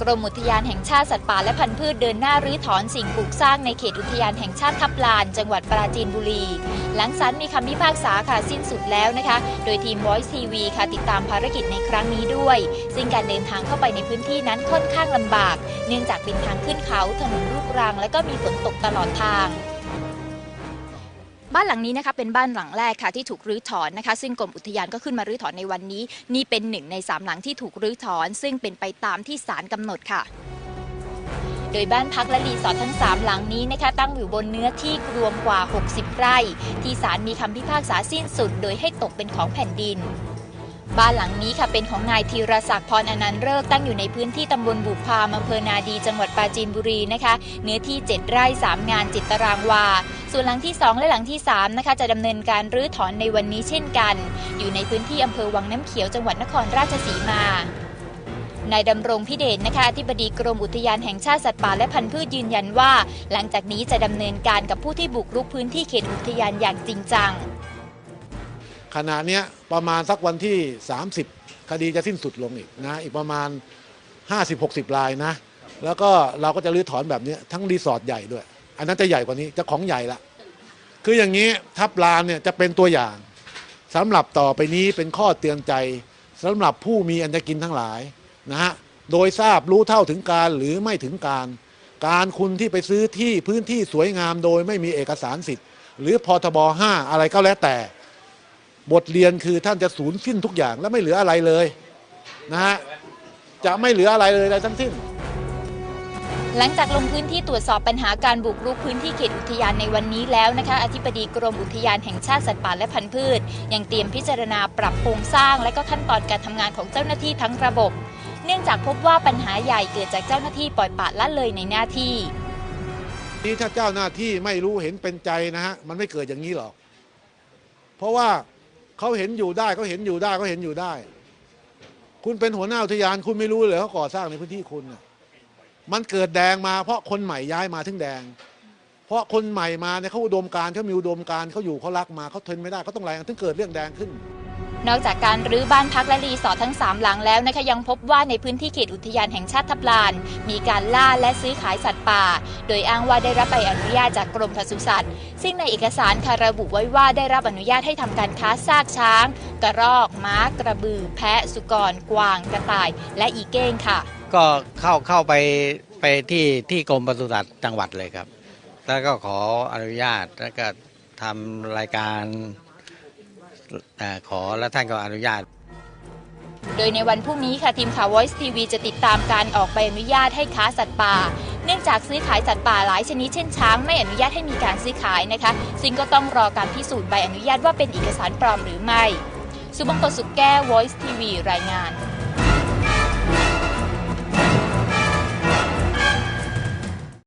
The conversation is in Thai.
กรมอุทยานแห่งชาติสัตว์ป่าและพันธุ์พืชเดินหน้ารื้อถอนสิ่งปลูกสร้างในเขตอุทยานแห่งชาติทับลาน จังหวัดปราจีนบุรี หลังศาลมีคำพิพากษาค่ะสิ้นสุดแล้วนะคะ โดยทีม Voice TV ค่ะติดตามภารกิจในครั้งนี้ด้วย ซึ่งการเดินทางเข้าไปในพื้นที่นั้นค่อนข้างลำบาก เนื่องจากเป็นทางขึ้นเขาถนนลูกรัง และก็มีฝนตกตลอดทาง บ้านหลังนี้นะคะเป็นบ้านหลังแรกค่ะที่ถูกรื้อถอนนะคะ ซึ่งกรมอุทยานก็ขึ้นมารื้อถอนในวันนี้ นี่เป็นหนึ่งในสามหลังที่ถูกรื้อถอน ซึ่งเป็นไปตามที่ศาลกำหนดค่ะ โดยบ้านพักและรีสอร์ททั้ง 3 หลังนี้นะคะตั้งอยู่บนเนื้อที่รวมกว่า 60 ไร่ ที่ศาลมีคำพิพากษาสิ้นสุด โดยให้ตกเป็นของแผ่นดิน บ้านหลังนี้ค่ะเป็นของนายธีรศักดิ์พรอนันต์เลิกตั้งอยู่ในพื้นที่ตำบลบุพามอำเภอนาดีจังหวัดปราจีนบุรีนะคะ เนื้อที่ 7 ไร่ 3 งาน7ตารางวา ส่วนหลังที่ 2 และหลังที่3นะคะจะดำเนินการรื้อถอนในวันนี้เช่นกัน อยู่ในพื้นที่อำเภอวังน้ำเขียวจังหวัดนครราชสีมานายดำรงพิเดชนะคะอธิบดีกรมอุทยานแห่งชาติสัตว์ป่าและพันธุ์พืชยืนยันว่า หลังจากนี้จะดำเนินการกับผู้ที่บุกรุกพื้นที่เขตอุทยานอย่างจริงจัง ขณะเนี้ยประมาณสักวันที่ 30 คดีจะสิ้นสุดลงอีกนะ อีกประมาณ 50-60รายนะ แล้วก็เราก็จะรื้อถอนแบบเนี้ยทั้งรีสอร์ทใหญ่ด้วย อันนั้นจะใหญ่กว่านี้จะของใหญ่ละ คืออย่างนี้ทับลานเนี่ยจะเป็นตัวอย่างสำหรับต่อไปนี้เป็นข้อเตือนใจสำหรับผู้มีอันจะกินทั้งหลายนะฮะโดยทราบรู้เท่าถึงการหรือไม่ถึงการ การคุณที่ไปซื้อที่พื้นที่สวยงามโดยไม่มีเอกสารสิทธิ์ หรือพทบ5อะไรก็แล้วแต่ บทเรียนคือท่านจะสูญสิ้นทุกอย่างและไม่เหลืออะไรเลยนะฮะจะไม่เหลืออะไรเลยอะไรทั้งสิ้น หลังจากลงพื้นที่ตรวจสอบปัญหาการบุกรุกพื้นที่เขตอุทยานในวันนี้แล้วนะคะอธิบดีกรมอุทยานแห่งชาติสัตว์ป่าและพันธุ์พืช ยังเตรียมพิจารณาปรับโครงสร้าง และก็ขั้นตอนการทำงานของเจ้าหน้าที่ทั้งระบบ เนื่องจากพบว่าปัญหาใหญ่เกิดจากเจ้าหน้าที่ปล่อยปละละเลยในหน้าที่นี่ถ้าเจ้าหน้าที่ไม่รู้เห็นเป็นใจนะฮะมันไม่เกิดอย่างนี้หรอก เพราะว่า เขาเห็นอยู่ได้เขาเห็นอยู่ได้เขาเห็นอยู่ได้ คุณเป็นหัวหน้าอุทยาน คุณไม่รู้เลยเขาก่อสร้างในพื้นที่คุณน่ะมันเกิดแดงมา เพราะคนใหม่ย้ายมาถึงแดง เพราะคนใหม่มาเนี่ยเขาอุดมการเขามีอุดมการเขาอยู่เขารักมาเขาทนไม่ได้เขาต้องแรงถึงเกิดเรื่องแดงขึ้น นอกจากการรื้อบ้านพักและรีสอร์ททั้ง 3 หลังแล้วนะคะยังพบว่าในพื้นที่เขตอุทยานแห่งชาติทับลาน มีการล่าและซื้อขายสัตว์ป่า โดยอ้างว่าได้รับใบอนุญาตจากกรมปศุสัตว์ ซึ่งในเอกสารค่ะระบุไว้ว่าได้รับอนุญาตให้ทำการค้าซากช้าง กระรอก ม้า กระบือ แพะ สุกร กวาง กระต่าย และอีเก้งค่ะ ก็เข้าเข้าไปไปที่ที่กรมปศุสัตว์จังหวัดเลยครับ แล้วก็ขออนุญาตแล้วก็ทำรายการ ขอและท่านก็อนุญาต โดยในวันพรุ่งนี้ค่ะทีมข่าว Voice TV จะติดตามการออกใบอนุญาตให้ค้าสัตว์ป่า เนื่องจากซื้อขายสัตว์ป่าหลายชนิดเช่นช้างไม่อนุญาตให้มีการซื้อขายนะคะ ซึ่งก็ต้องรอการพิสูจน์ใบอนุญาตว่าเป็นเอกสารปลอมหรือไม่ สุบังกตสุขแก้ว Voice TV รายงาน